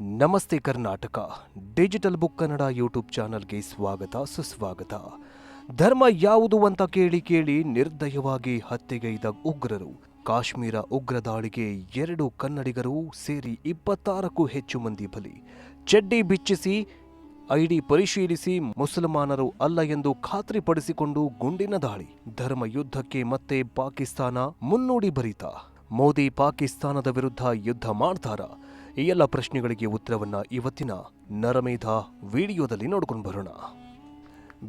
ನಮಸ್ತೆ Karnataka. Digital book Kannada YouTube ಚಾನಲ್ಗೆ ಸ್ವಾಗತ, ಸುಸ್ವಾಗತ. ಧರ್ಮ ಯಾವುದು ಅಂತ ಕೇಳಿ ಕೇಳಿ ನಿರ್ದಯವಾಗಿ ಹತ್ಯೆಗೈದ ಉಗ್ರರು. ಕಾಶ್ಮೀರ ಉಗ್ರ ದಾಳಿಗೆ ಎರಡು ಕನ್ನಡಿಗರು ಸೇರಿ ಇಪ್ಪತ್ತಾರಕ್ಕೂ ಹೆಚ್ಚು ಮಂದಿ ಬಲಿ. ಚಡ್ಡಿ ಬಿಚ್ಚಿಸಿ, ಐಡಿ ಪರಿಶೀಲಿಸಿ ಮುಸಲ್ಮಾನರು ಅಲ್ಲ ಎಂದು ಖಾತ್ರಿಪಡಿಸಿಕೊಂಡು ಗುಂಡಿನ ದಾಳಿ. ಧರ್ಮ ಯುದ್ಧಕ್ಕೆ ಮತ್ತೆ ಪಾಕಿಸ್ತಾನ ಮುನ್ನೋಡಿ ಬರೀತಾ ಮೋದಿ ಪಾಕಿಸ್ತಾನದ ವಿರುದ್ಧ ಯುದ್ಧ ಮಾಡ್ತಾರ? ಈ ಎಲ್ಲ ಪ್ರಶ್ನೆಗಳಿಗೆ ಉತ್ತರವನ್ನು ಇವತ್ತಿನ ನರಮೇಧ ವಿಡಿಯೋದಲ್ಲಿ ನೋಡ್ಕೊಂಡು ಬರೋಣ.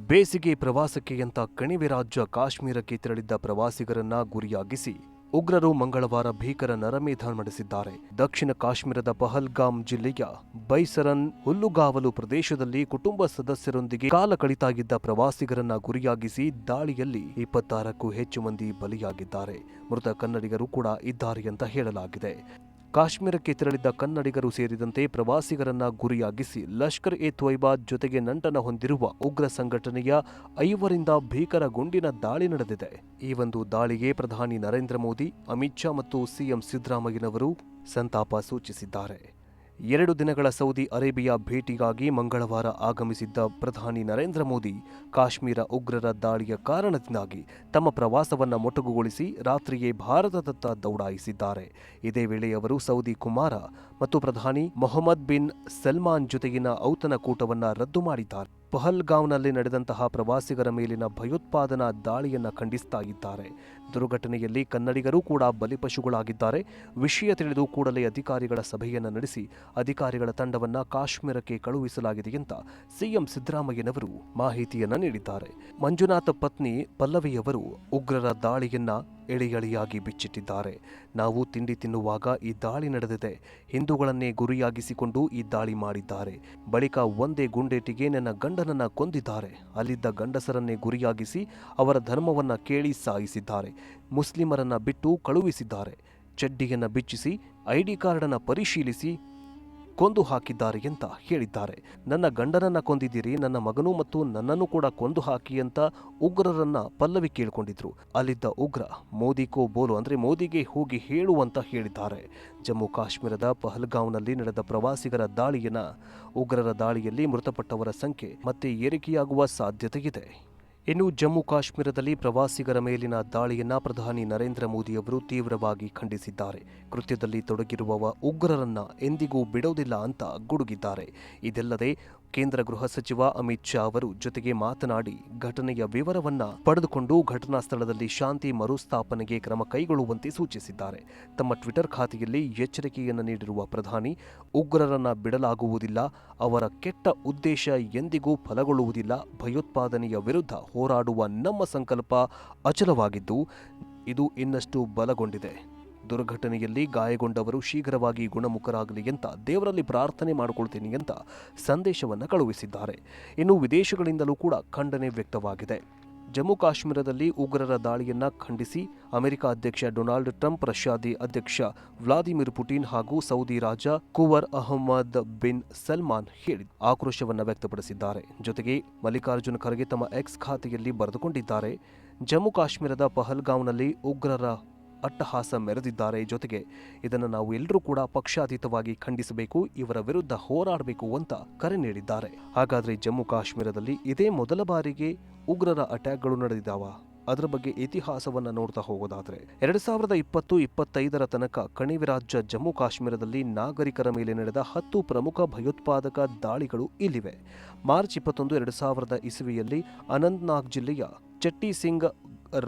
ಬೇಸಿಗೆ ಪ್ರವಾಸಕ್ಕೆ ಅಂತ ಕಣಿವೆ ರಾಜ್ಯ ಕಾಶ್ಮೀರಕ್ಕೆ ತೆರಳಿದ್ದ ಪ್ರವಾಸಿಗರನ್ನ ಗುರಿಯಾಗಿಸಿ ಉಗ್ರರು ಮಂಗಳವಾರ ಭೀಕರ ನರಮೇಧ ನಡೆಸಿದ್ದಾರೆ. ದಕ್ಷಿಣ ಕಾಶ್ಮೀರದ ಪಹಲ್ಗಾಮ್ ಜಿಲ್ಲೆಯ ಬೈಸರನ್ ಹುಲ್ಲುಗಾವಲು ಪ್ರದೇಶದಲ್ಲಿ ಕುಟುಂಬ ಸದಸ್ಯರೊಂದಿಗೆ ಕಾಲ ಕಳಿತಾಗಿದ್ದ ಪ್ರವಾಸಿಗರನ್ನ ಗುರಿಯಾಗಿಸಿ ದಾಳಿಯಲ್ಲಿ ಇಪ್ಪತ್ತಾರಕ್ಕೂ ಹೆಚ್ಚು ಮಂದಿ ಬಲಿಯಾಗಿದ್ದಾರೆ. ಮೃತ ಕನ್ನಡಿಗರು ಕೂಡ ಇದ್ದಾರೆ ಅಂತ ಹೇಳಲಾಗಿದೆ. ಕಾಶ್ಮೀರಕ್ಕೆ ತೆರಳಿದ್ದ ಕನ್ನಡಿಗರು ಸೇರಿದಂತೆ ಪ್ರವಾಸಿಗರನ್ನ ಗುರಿಯಾಗಿಸಿ ಲಷ್ಕರ್ ಎ ತ್ವೈಬಾ ಜೊತೆಗೆ ನಂಟನ ಹೊಂದಿರುವ ಉಗ್ರ ಸಂಘಟನೆಯ ಐವರಿಂದ ಭೀಕರ ಗುಂಡಿನ ದಾಳಿ ನಡೆದಿದೆ. ಈ ಒಂದು ದಾಳಿಗೆ ಪ್ರಧಾನಿ ನರೇಂದ್ರ ಮೋದಿ, ಅಮಿತ್ ಶಾ ಮತ್ತು ಸಿಎಂ ಸಿದ್ದರಾಮಯ್ಯನವರು ಸಂತಾಪ ಸೂಚಿಸಿದ್ದಾರೆ. ಎರಡು ದಿನಗಳ ಸೌದಿ ಅರೇಬಿಯಾ ಭೇಟಿಗಾಗಿ ಮಂಗಳವಾರ ಆಗಮಿಸಿದ್ದ ಪ್ರಧಾನಿ ನರೇಂದ್ರ ಮೋದಿ, ಕಾಶ್ಮೀರ ಉಗ್ರರ ದಾಳಿಯ ಕಾರಣದಿಂದಾಗಿ ತಮ್ಮ ಪ್ರವಾಸವನ್ನು ಮೊಟಕುಗೊಳಿಸಿ ರಾತ್ರಿಯೇ ಭಾರತದತ್ತ ದೌಡಾಯಿಸಿದ್ದಾರೆ. ಇದೇ ವೇಳೆ ಅವರು ಸೌದಿ ಕುಮಾರ ಮತ್ತು ಪ್ರಧಾನಿ ಮೊಹಮ್ಮದ್ ಬಿನ್ ಸಲ್ಮಾನ್ ಜೊತೆಗಿನ ಔತಣಕೂಟವನ್ನು ರದ್ದು ಮಾಡಿದ್ದಾರೆ. ಪಹಲ್ಗಾಂವ್ನಲ್ಲಿ ನಡೆದಂತಹ ಪ್ರವಾಸಿಗರ ಮೇಲಿನ ಭಯೋತ್ಪಾದನಾ ದಾಳಿಯನ್ನು ಖಂಡಿಸ್ತಾ ಇದ್ದಾರೆ. ದುರ್ಘಟನೆಯಲ್ಲಿ ಕನ್ನಡಿಗರೂ ಕೂಡ ಬಲಿಪಶುಗಳಾಗಿದ್ದಾರೆ. ವಿಷಯ ತಿಳಿದು ಕೂಡಲೇ ಅಧಿಕಾರಿಗಳ ಸಭೆಯನ್ನ ನಡೆಸಿ, ಅಧಿಕಾರಿಗಳ ತಂಡವನ್ನು ಕಾಶ್ಮೀರಕ್ಕೆ ಕಳುಹಿಸಲಾಗಿದೆ ಅಂತ ಸಿಎಂ ಸಿದ್ದರಾಮಯ್ಯನವರು ಮಾಹಿತಿಯನ್ನು ನೀಡಿದ್ದಾರೆ. ಮಂಜುನಾಥ ಪತ್ನಿ ಪಲ್ಲವಿಯವರು ಉಗ್ರರ ದಾಳಿಯನ್ನ ಎಳೆ ಎಳೆಯಾಗಿ ಬಿಚ್ಚಿಟ್ಟಿದ್ದಾರೆ. ನಾವು ತಿಂಡಿ ತಿನ್ನುವಾಗ ಈ ದಾಳಿ ನಡೆದಿದೆ. ಹಿಂದೂಗಳನ್ನೇ ಗುರಿಯಾಗಿಸಿಕೊಂಡು ಈ ದಾಳಿ ಮಾಡಿದ್ದಾರೆ. ಬಳಿಕ ಒಂದೇ ಗುಂಡೇಟಿಗೆ ನನ್ನ ಗಂಡನನ್ನ ಕೊಂದಿದ್ದಾರೆ. ಅಲ್ಲಿದ್ದ ಗಂಡಸರನ್ನೇ ಗುರಿಯಾಗಿಸಿ ಅವರ ಧರ್ಮವನ್ನ ಕೇಳಿ ಸಾಯಿಸಿದ್ದಾರೆ. ಮುಸ್ಲಿಮರನ್ನ ಬಿಟ್ಟು ಕಳುಹಿಸಿದ್ದಾರೆ. ಚಡ್ಡಿಯನ್ನು ಬಿಚ್ಚಿಸಿ, ಐಡಿ ಕಾರ್ಡನ್ನು ಪರಿಶೀಲಿಸಿ ಕೊಂದು ಹಾಕಿದ್ದಾರೆ ಅಂತ ಹೇಳಿದ್ದಾರೆ. ನನ್ನ ಗಂಡನನ್ನ ಕೊಂದಿದ್ದೀರಿ, ನನ್ನ ಮಗನು ಮತ್ತು ನನ್ನನ್ನು ಕೂಡ ಕೊಂದು ಹಾಕಿ ಅಂತ ಉಗ್ರರನ್ನ ಪಲ್ಲವಿ ಕೇಳಿಕೊಂಡಿದ್ರು. ಅಲ್ಲಿದ್ದ ಉಗ್ರ, ಮೋದಿ ಕೋ ಬೋಲು ಅಂದ್ರೆ ಮೋದಿಗೆ ಹೋಗಿ ಹೇಳು ಅಂತ ಹೇಳಿದ್ದಾರೆ. ಜಮ್ಮು ಕಾಶ್ಮೀರದ ಪಹಲ್ಗಾಂವ್ನಲ್ಲಿ ನಡೆದ ಪ್ರವಾಸಿಗರ ದಾಳಿಯನ್ನ ಉಗ್ರರ ದಾಳಿಯಲ್ಲಿ ಮೃತಪಟ್ಟವರ ಸಂಖ್ಯೆ ಮತ್ತೆ ಏರಿಕೆಯಾಗುವ ಸಾಧ್ಯತೆಯಿದೆ. ಇನ್ನು ಜಮ್ಮು ಕಾಶ್ಮೀರದಲ್ಲಿ ಪ್ರವಾಸಿಗರ ಮೇಲಿನ ದಾಳಿಯನ್ನು ಪ್ರಧಾನಿ ನರೇಂದ್ರ ಮೋದಿಯವರು ತೀವ್ರವಾಗಿ ಖಂಡಿಸಿದ್ದಾರೆ. ಕೃತ್ಯದಲ್ಲಿ ತೊಡಗಿರುವವ ಉಗ್ರರನ್ನ ಎಂದಿಗೂ ಬಿಡೋದಿಲ್ಲ ಅಂತ ಗುಡುಗಿದ್ದಾರೆ. ಇದಲ್ಲದೆ ಕೇಂದ್ರ ಗೃಹ ಸಚಿವ ಅಮಿತ್ ಶಾ ಅವರು ಜೊತೆಗೆ ಮಾತನಾಡಿ ಘಟನೆಯ ವಿವರವನ್ನ ಪಡೆದುಕೊಂಡು ಘಟನಾ ಸ್ಥಳದಲ್ಲಿ ಶಾಂತಿ ಮರುಸ್ಥಾಪನೆಗೆ ಕ್ರಮ ಕೈಗೊಳ್ಳುವಂತೆ ಸೂಚಿಸಿದ್ದಾರೆ. ತಮ್ಮ ಟ್ವಿಟರ್ ಖಾತೆಯಲ್ಲಿ ಎಚ್ಚರಿಕೆಯನ್ನು ನೀಡಿರುವ ಪ್ರಧಾನಿ, ಉಗ್ರರನ್ನ ಬಿಡಲಾಗುವುದಿಲ್ಲ, ಅವರ ಕೆಟ್ಟ ಉದ್ದೇಶ ಎಂದಿಗೂ ಫಲಗೊಳ್ಳುವುದಿಲ್ಲ, ಭಯೋತ್ಪಾದನೆಯ ವಿರುದ್ಧ ಹೋರಾಡುವ ನಮ್ಮ ಸಂಕಲ್ಪ ಅಚಲವಾಗಿದ್ದು, ಇದು ಇನ್ನಷ್ಟು ಬಲಗೊಂಡಿದೆ. ದುರ್ಘಟನೆಯಲ್ಲಿ ಗಾಯಗೊಂಡವರು ಶೀಘ್ರವಾಗಿ ಗುಣಮುಖರಾಗಲಿ ಅಂತ ದೇವರಲ್ಲಿ ಪ್ರಾರ್ಥನೆ ಮಾಡಿಕೊಳ್ತೀನಿ ಅಂತ ಸಂದೇಶವನ್ನು ಕಳುಹಿಸಿದ್ದಾರೆ. ಇನ್ನು ವಿದೇಶಗಳಿಂದಲೂ ಕೂಡ ಖಂಡನೆ ವ್ಯಕ್ತವಾಗಿದೆ. ಜಮ್ಮು ಕಾಶ್ಮೀರದಲ್ಲಿ ಉಗ್ರರ ದಾಳಿಯನ್ನ ಖಂಡಿಸಿ ಅಮೆರಿಕ ಅಧ್ಯಕ್ಷ ಡೊನಾಲ್ಡ್ ಟ್ರಂಪ್, ರಷ್ಯಾದಿ ಅಧ್ಯಕ್ಷ ವ್ಲಾದಿಮಿರ್ ಪುಟಿನ್ ಹಾಗೂ ಸೌದಿ ರಾಜ ಕುವರ್ ಅಹಮ್ಮದ್ ಬಿನ್ ಸಲ್ಮಾನ್ ಹೇಳಿ ಆಕ್ರೋಶವನ್ನು ವ್ಯಕ್ತಪಡಿಸಿದ್ದಾರೆ. ಜೊತೆಗೆ ಮಲ್ಲಿಕಾರ್ಜುನ ಖರ್ಗೆ ತಮ್ಮ ಎಕ್ಸ್ ಖಾತೆಯಲ್ಲಿ ಬರೆದುಕೊಂಡಿದ್ದಾರೆ. ಜಮ್ಮು ಕಾಶ್ಮೀರದ ಪಹಲ್ಗಾಂವ್ನಲ್ಲಿ ಉಗ್ರರ ಅಟ್ಟಹಾಸ ಮೆರೆದಿದ್ದಾರೆ ಜೊತೆಗೆ ಇದನ್ನು ನಾವು ಎಲ್ಲರೂ ಕೂಡ ಪಕ್ಷಾತೀತವಾಗಿ ಖಂಡಿಸಬೇಕು, ಇವರ ವಿರುದ್ಧ ಹೋರಾಡಬೇಕು ಅಂತ ಕರೆ ನೀಡಿದ್ದಾರೆ. ಹಾಗಾದರೆ ಜಮ್ಮು ಕಾಶ್ಮೀರದಲ್ಲಿ ಇದೇ ಮೊದಲ ಬಾರಿಗೆ ಉಗ್ರರ ಅಟ್ಯಾಕ್ಗಳು ನಡೆದಿದ್ದಾವ? ಅದರ ಬಗ್ಗೆ ಇತಿಹಾಸವನ್ನು ನೋಡ್ತಾ ಹೋಗೋದಾದರೆ, ಎರಡು ಸಾವಿರದ ಇಪ್ಪತ್ತು ಇಪ್ಪತ್ತೈದರ ತನಕ ಕಣಿವಿರಾಜ್ಯ ಜಮ್ಮು ಕಾಶ್ಮೀರದಲ್ಲಿ ನಾಗರಿಕರ ಮೇಲೆ ನಡೆದ ಹತ್ತು ಪ್ರಮುಖ ಭಯೋತ್ಪಾದಕ ದಾಳಿಗಳು ಇಲ್ಲಿವೆ. ಮಾರ್ಚ್ ಇಪ್ಪತ್ತೊಂದು, ಎರಡು ಸಾವಿರದ ಇಸವಿಯಲ್ಲಿ ಅನಂತ್ನಾಗ್ ಜಿಲ್ಲೆಯ ಚಟ್ಟಿ ಸಿಂಗ್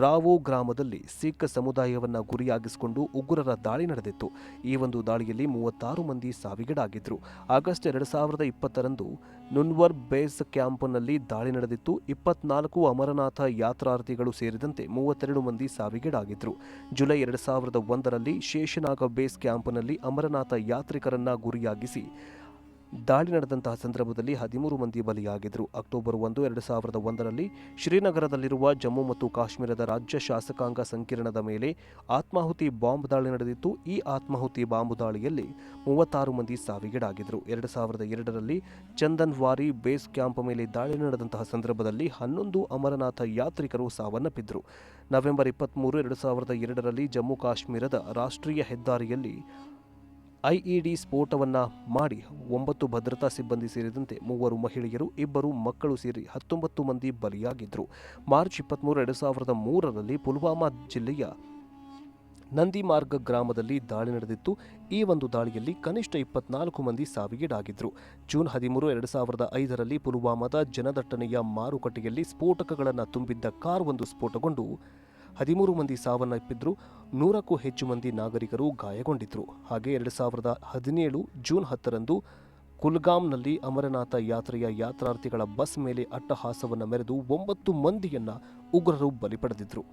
ರಾವೋ ಗ್ರಾಮದಲ್ಲಿ ಸಿಖ್ ಸಮುದಾಯವನ್ನು ಗುರಿಯಾಗಿಸಿಕೊಂಡು ಉಗ್ರರ ದಾಳಿ ನಡೆದಿತ್ತು. ಈ ಒಂದು ದಾಳಿಯಲ್ಲಿ ಮೂವತ್ತಾರು ಮಂದಿ ಸಾವಿಗೀಡಾಗಿದ್ದರು ಆಗಸ್ಟ್ ಎರಡು ಸಾವಿರದ ಇಪ್ಪತ್ತರಂದು ನುನ್ವರ್ ಬೇಸ್ ಕ್ಯಾಂಪ್ನಲ್ಲಿ ದಾಳಿ ನಡೆದಿತ್ತು. ಇಪ್ಪತ್ನಾಲ್ಕು ಅಮರನಾಥ ಯಾತ್ರಾರ್ಥಿಗಳು ಸೇರಿದಂತೆ ಮೂವತ್ತೆರಡು ಮಂದಿ ಸಾವಿಗೀಡಾಗಿದ್ದರು ಜುಲೈ ಎರಡು ಸಾವಿರದ ಒಂದರಲ್ಲಿ ಶೇಷನಾಗ ಬೇಸ್ ಕ್ಯಾಂಪ್ನಲ್ಲಿ ಅಮರನಾಥ ಯಾತ್ರಿಕರನ್ನ ಗುರಿಯಾಗಿಸಿ ದಾಳಿ ನಡೆದಂತಹ ಸಂದರ್ಭದಲ್ಲಿ ಹದಿಮೂರು ಮಂದಿ ಬಲಿಯಾಗಿದ್ದರು. ಅಕ್ಟೋಬರ್ ಒಂದು, ಎರಡು ಸಾವಿರದ ಒಂದರಲ್ಲಿ ಶ್ರೀನಗರದಲ್ಲಿರುವ ಜಮ್ಮು ಮತ್ತು ಕಾಶ್ಮೀರದ ರಾಜ್ಯ ಶಾಸಕಾಂಗ ಸಂಕೀರ್ಣದ ಮೇಲೆ ಆತ್ಮಾಹುತಿ ಬಾಂಬ್ ದಾಳಿ ನಡೆದಿತ್ತು. ಈ ಆತ್ಮಾಹುತಿ ಬಾಂಬ್ ದಾಳಿಯಲ್ಲಿ ಮೂವತ್ತಾರು ಮಂದಿ ಸಾವಿಗೀಡಾಗಿದ್ದರು. ಎರಡು ಸಾವಿರದ ಎರಡರಲ್ಲಿ ಚಂದನ್ವಾರಿ ಬೇಸ್ ಕ್ಯಾಂಪ್ ಮೇಲೆ ದಾಳಿ ನಡೆದಂತಹ ಸಂದರ್ಭದಲ್ಲಿ ಹನ್ನೊಂದು ಅಮರನಾಥ ಯಾತ್ರಿಕರು ಸಾವನ್ನಪ್ಪಿದ್ದರು. ನವೆಂಬರ್ ಇಪ್ಪತ್ತ್ಮೂರು ಎರಡು ಸಾವಿರದ ಎರಡರಲ್ಲಿ ಜಮ್ಮು ಕಾಶ್ಮೀರದ ರಾಷ್ಟ್ರೀಯ ಹೆದ್ದಾರಿಯಲ್ಲಿ ಐಇಡಿ ಸ್ಫೋಟವನ್ನ ಮಾಡಿ ಒಂಬತ್ತು ಭದ್ರತಾ ಸಿಬ್ಬಂದಿ ಸೇರಿದಂತೆ ಮೂವರು ಮಹಿಳೆಯರು, ಇಬ್ಬರು ಮಕ್ಕಳು ಸೇರಿ ಹತ್ತೊಂಬತ್ತು ಮಂದಿ ಬಲಿಯಾಗಿದ್ದರು. ಮಾರ್ಚ್ ಇಪ್ಪತ್ತ್ಮೂರು ಎರಡು ಸಾವಿರದ ಮೂರರಲ್ಲಿ ಪುಲ್ವಾಮಾ ಜಿಲ್ಲೆಯ ನಂದಿಮಾರ್ಗ ಗ್ರಾಮದಲ್ಲಿ ದಾಳಿ ನಡೆದಿತ್ತು. ಈ ಒಂದು ದಾಳಿಯಲ್ಲಿ ಕನಿಷ್ಠ ಇಪ್ಪತ್ನಾಲ್ಕು ಮಂದಿ ಸಾವಿಗೀಡಾಗಿದ್ದರು. ಜೂನ್ ಹದಿಮೂರು, ಎರಡು ಸಾವಿರದ ಐದರಲ್ಲಿ ಪುಲ್ವಾಮಾದ ಜನದಟ್ಟಣೆಯ ಮಾರುಕಟ್ಟೆಯಲ್ಲಿ ಸ್ಫೋಟಕಗಳನ್ನು ತುಂಬಿದ್ದ ಕಾರ್ ಒಂದು ಸ್ಫೋಟಗೊಂಡು ಹದಿಮೂರು ಮಂದಿ ಸಾವನ್ನಪ್ಪಿದ್ರು, ನೂರಕ್ಕೂ ಹೆಚ್ಚು ಮಂದಿ ನಾಗರಿಕರು ಗಾಯಗೊಂಡಿದ್ರು. ಹಾಗೆ ಎರಡು ಸಾವಿರದ ಹದಿನೇಳು ಜೂನ್ ಹತ್ತರಂದು ಕುಲ್ಗಾಂನಲ್ಲಿ ಅಮರನಾಥ ಯಾತ್ರೆಯ ಯಾತ್ರಾರ್ಥಿಗಳ ಬಸ್ ಮೇಲೆ ಅಟ್ಟಹಾಸವನ್ನು ಮೆರೆದು ಒಂಬತ್ತು ಮಂದಿಯನ್ನ ಉಗ್ರರು ಬಲಿ ಪಡೆದಿದ್ರು.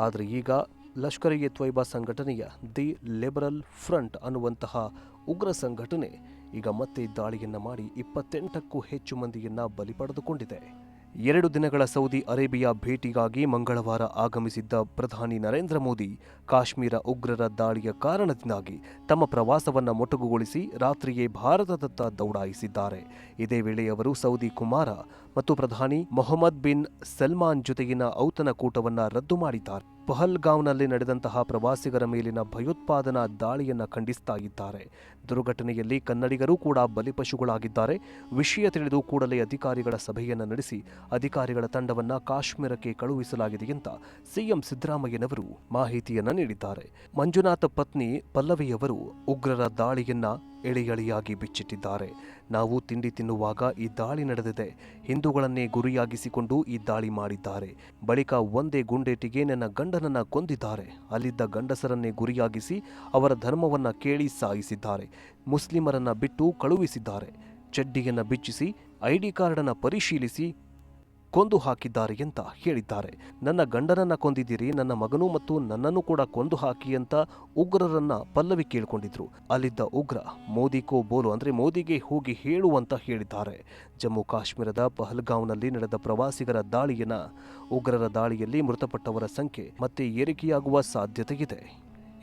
ಆದರೆ ಈಗ ಲಷ್ಕರ್ ಎ ತ್ವೈಬಾ ಸಂಘಟನೆಯ ದಿ ಲಿಬರಲ್ ಫ್ರಂಟ್ ಅನ್ನುವಂತಹ ಉಗ್ರ ಸಂಘಟನೆ ಈಗ ಮತ್ತೆ ದಾಳಿಯನ್ನ ಮಾಡಿ ಇಪ್ಪತ್ತೆಂಟಕ್ಕೂ ಹೆಚ್ಚು ಮಂದಿಯನ್ನ ಬಲಿ ಪಡೆದುಕೊಂಡಿದೆ. ಎರಡು ದಿನಗಳ ಸೌದಿ ಅರೇಬಿಯಾ ಭೇಟಿಗಾಗಿ ಮಂಗಳವಾರ ಆಗಮಿಸಿದ್ದ ಪ್ರಧಾನಿ ನರೇಂದ್ರ ಮೋದಿ, ಕಾಶ್ಮೀರ ಉಗ್ರರ ದಾಳಿಯ ಕಾರಣದಿಂದಾಗಿ ತಮ್ಮ ಪ್ರವಾಸವನ್ನು ಮೊಟಕುಗೊಳಿಸಿ ರಾತ್ರಿಯೇ ಭಾರತದತ್ತ ದೌಡಾಯಿಸಿದ್ದಾರೆ. ಇದೇ ವೇಳೆ ಅವರು ಸೌದಿ ಕುಮಾರ ಮತ್ತು ಪ್ರಧಾನಿ ಮೊಹಮ್ಮದ್ ಬಿನ್ ಸಲ್ಮಾನ್ ಜೊತೆಗಿನ ಔತಣಕೂಟವನ್ನು ರದ್ದು ಮಾಡಿದ್ದಾರೆ. ಪಹಲ್ಗಾಂವ್ನಲ್ಲಿ ನಡೆದಂತಹ ಪ್ರವಾಸಿಗರ ಮೇಲಿನ ಭಯೋತ್ಪಾದನಾ ದಾಳಿಯನ್ನು ಖಂಡಿಸ್ತಾ ಇದ್ದಾರೆ. ದುರ್ಘಟನೆಯಲ್ಲಿ ಕನ್ನಡಿಗರೂ ಕೂಡ ಬಲಿಪಶುಗಳಾಗಿದ್ದಾರೆ. ವಿಷಯ ತಿಳಿದು ಕೂಡಲೇ ಅಧಿಕಾರಿಗಳ ಸಭೆಯನ್ನು ನಡೆಸಿ, ಅಧಿಕಾರಿಗಳ ತಂಡವನ್ನು ಕಾಶ್ಮೀರಕ್ಕೆ ಕಳುಹಿಸಲಾಗಿದೆ ಅಂತ ಸಿಎಂ ಸಿದ್ದರಾಮಯ್ಯನವರು ಮಾಹಿತಿಯನ್ನು ನೀಡಿದ್ದಾರೆ. ಮಂಜುನಾಥ ಪತ್ನಿ ಪಲ್ಲವಿಯವರು ಉಗ್ರರ ದಾಳಿಯನ್ನ ಎಳೆ ಎಳೆಯಾಗಿ ಬಿಚ್ಚಿಟ್ಟಿದ್ದಾರೆ. ನಾವು ತಿಂಡಿ ತಿನ್ನುವಾಗ ಈ ದಾಳಿ ನಡೆದಿದೆ. ಹಿಂದೂಗಳನ್ನೇ ಗುರಿಯಾಗಿಸಿಕೊಂಡು ಈ ದಾಳಿ ಮಾಡಿದ್ದಾರೆ. ಬಳಿಕ ಒಂದೇ ಗುಂಡೇಟಿಗೆ ನನ್ನ ಗಂಡನನ್ನ ಕೊಂದಿದ್ದಾರೆ. ಅಲ್ಲಿದ್ದ ಗಂಡಸರನ್ನೇ ಗುರಿಯಾಗಿಸಿ ಅವರ ಧರ್ಮವನ್ನ ಕೇಳಿ ಸಾಯಿಸಿದ್ದಾರೆ. ಮುಸ್ಲಿಮರನ್ನ ಬಿಟ್ಟು ಕಳುಹಿಸಿದ್ದಾರೆ. ಚಡ್ಡಿಯನ್ನು ಬಿಚ್ಚಿಸಿ, ಐಡಿ ಕಾರ್ಡನ್ನು ಪರಿಶೀಲಿಸಿ ಕೊಂದು ಹಾಕಿದ್ದಾರೆ ಅಂತ ಹೇಳಿದ್ದಾರೆ. ನನ್ನ ಗಂಡನನ್ನ ಕೊಂದಿದ್ದೀರಿ, ನನ್ನ ಮಗನು ಮತ್ತು ನನ್ನನ್ನು ಕೂಡ ಕೊಂದು ಹಾಕಿ ಅಂತ ಉಗ್ರರನ್ನ ಪಲ್ಲವಿ ಕೇಳಿಕೊಂಡಿದ್ರು. ಅಲ್ಲಿದ್ದ ಉಗ್ರ ಮೋದಿ ಕೋ ಬೋಲು ಅಂದ್ರೆ ಮೋದಿಗೆ ಹೋಗಿ ಹೇಳು ಅಂತ ಹೇಳಿದ್ದಾರೆ. ಜಮ್ಮು ಕಾಶ್ಮೀರದ ಪಹಲ್ಗಾಂವ್ನಲ್ಲಿ ನಡೆದ ಪ್ರವಾಸಿಗರ ದಾಳಿಯನ್ನ ಉಗ್ರರ ದಾಳಿಯಲ್ಲಿ ಮೃತಪಟ್ಟವರ ಸಂಖ್ಯೆ ಮತ್ತೆ ಏರಿಕೆಯಾಗುವ ಸಾಧ್ಯತೆ ಇದೆ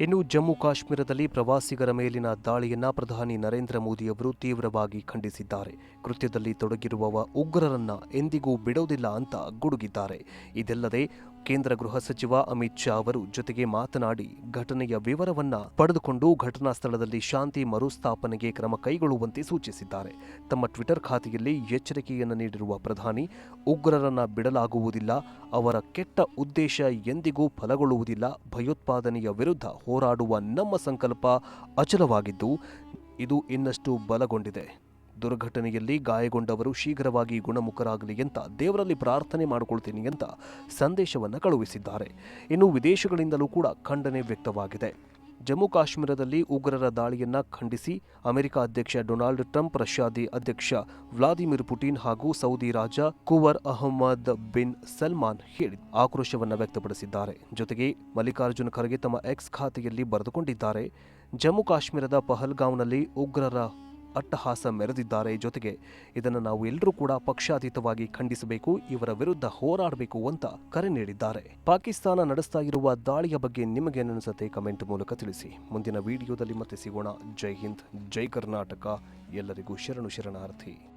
ಇನ್ನು ಜಮ್ಮು ಕಾಶ್ಮೀರದಲ್ಲಿ ಪ್ರವಾಸಿಗರ ಮೇಲಿನ ದಾಳಿಯನ್ನ ಪ್ರಧಾನಿ ನರೇಂದ್ರ ಮೋದಿಯವರು ತೀವ್ರವಾಗಿ ಖಂಡಿಸಿದ್ದಾರೆ. ಕೃತ್ಯದಲ್ಲಿ ತೊಡಗಿರುವವ ಉಗ್ರರನ್ನ ಎಂದಿಗೂ ಬಿಡೋದಿಲ್ಲ ಅಂತ ಗುಡುಗಿದ್ದಾರೆ. ಇದಲ್ಲದೆ ಕೇಂದ್ರ ಗೃಹ ಸಚಿವ ಅಮಿತ್ ಶಾ ಅವರು ಜೊತೆಗೆ ಮಾತನಾಡಿ ಘಟನೆಯ ವಿವರವನ್ನ ಪಡೆದುಕೊಂಡು ಘಟನಾ ಸ್ಥಳದಲ್ಲಿ ಶಾಂತಿ ಮರುಸ್ಥಾಪನೆಗೆ ಕ್ರಮ ಕೈಗೊಳ್ಳುವಂತೆ ಸೂಚಿಸಿದ್ದಾರೆ. ತಮ್ಮ ಟ್ವಿಟರ್ ಖಾತೆಯಲ್ಲಿ ಎಚ್ಚರಿಕೆಯನ್ನು ನೀಡಿರುವ ಪ್ರಧಾನಿ, ಉಗ್ರರನ್ನ ಬಿಡಲಾಗುವುದಿಲ್ಲ, ಅವರ ಕೆಟ್ಟ ಉದ್ದೇಶ ಎಂದಿಗೂ ಫಲಗೊಳ್ಳುವುದಿಲ್ಲ, ಭಯೋತ್ಪಾದನೆಯ ವಿರುದ್ಧ ಹೋರಾಡುವ ನಮ್ಮ ಸಂಕಲ್ಪ ಅಚಲವಾಗಿದ್ದು, ಇದು ಇನ್ನಷ್ಟು ಬಲಗೊಂಡಿದೆ. ದುರ್ಘಟನೆಯಲ್ಲಿ ಗಾಯಗೊಂಡವರು ಶೀಘ್ರವಾಗಿ ಗುಣಮುಖರಾಗಲಿ ಅಂತ ದೇವರಲ್ಲಿ ಪ್ರಾರ್ಥನೆ ಮಾಡಿಕೊಳ್ತೀನಿ ಅಂತ ಸಂದೇಶವನ್ನು ಕಳುಹಿಸಿದ್ದಾರೆ. ಇನ್ನು ವಿದೇಶಗಳಿಂದಲೂ ಕೂಡ ಖಂಡನೆ ವ್ಯಕ್ತವಾಗಿದೆ. ಜಮ್ಮು ಕಾಶ್ಮೀರದಲ್ಲಿ ಉಗ್ರರ ದಾಳಿಯನ್ನು ಖಂಡಿಸಿ ಅಮೆರಿಕ ಅಧ್ಯಕ್ಷ ಡೊನಾಲ್ಡ್ ಟ್ರಂಪ್, ರಷ್ಯಾದಿ ಅಧ್ಯಕ್ಷ ವ್ಲಾದಿಮಿರ್ ಪುಟಿನ್ ಹಾಗೂ ಸೌದಿ ರಾಜ ಕುವರ್ ಅಹಮದ್ ಬಿನ್ ಸಲ್ಮಾನ್ ಹೇಳಿ ಆಕ್ರೋಶವನ್ನು ವ್ಯಕ್ತಪಡಿಸಿದ್ದಾರೆ. ಜೊತೆಗೆ ಮಲ್ಲಿಕಾರ್ಜುನ ಖರ್ಗೆ ತಮ್ಮ ಎಕ್ಸ್ ಖಾತೆಯಲ್ಲಿ ಬರೆದುಕೊಂಡಿದ್ದಾರೆ. ಜಮ್ಮು ಕಾಶ್ಮೀರದ ಪಹಲ್ಗಾಂವ್ನಲ್ಲಿ ಉಗ್ರರ ಅಟ್ಟಹಾಸ ಮೆರೆದಿದ್ದಾರೆ ಜೊತೆಗೆ ಇದನ್ನು ನಾವು ಎಲ್ಲರೂ ಕೂಡ ಪಕ್ಷಾತೀತವಾಗಿ ಖಂಡಿಸಬೇಕು, ಇವರ ವಿರುದ್ಧ ಹೋರಾಡಬೇಕು ಅಂತ ಕರೆ ನೀಡಿದ್ದಾರೆ. ಪಾಕಿಸ್ತಾನ ನಡೆಸ್ತಾ ಇರುವ ದಾಳಿಯ ಬಗ್ಗೆ ನಿಮಗೇನಿಸುತ್ತೆ ಕಮೆಂಟ್ ಮೂಲಕ ತಿಳಿಸಿ. ಮುಂದಿನ ವಿಡಿಯೋದಲ್ಲಿ ಮತ್ತೆ ಸಿಗೋಣ. ಜೈ ಹಿಂದ್, ಜೈ ಕರ್ನಾಟಕ. ಎಲ್ಲರಿಗೂ ಶರಣು ಶರಣಾರ್ಥಿ.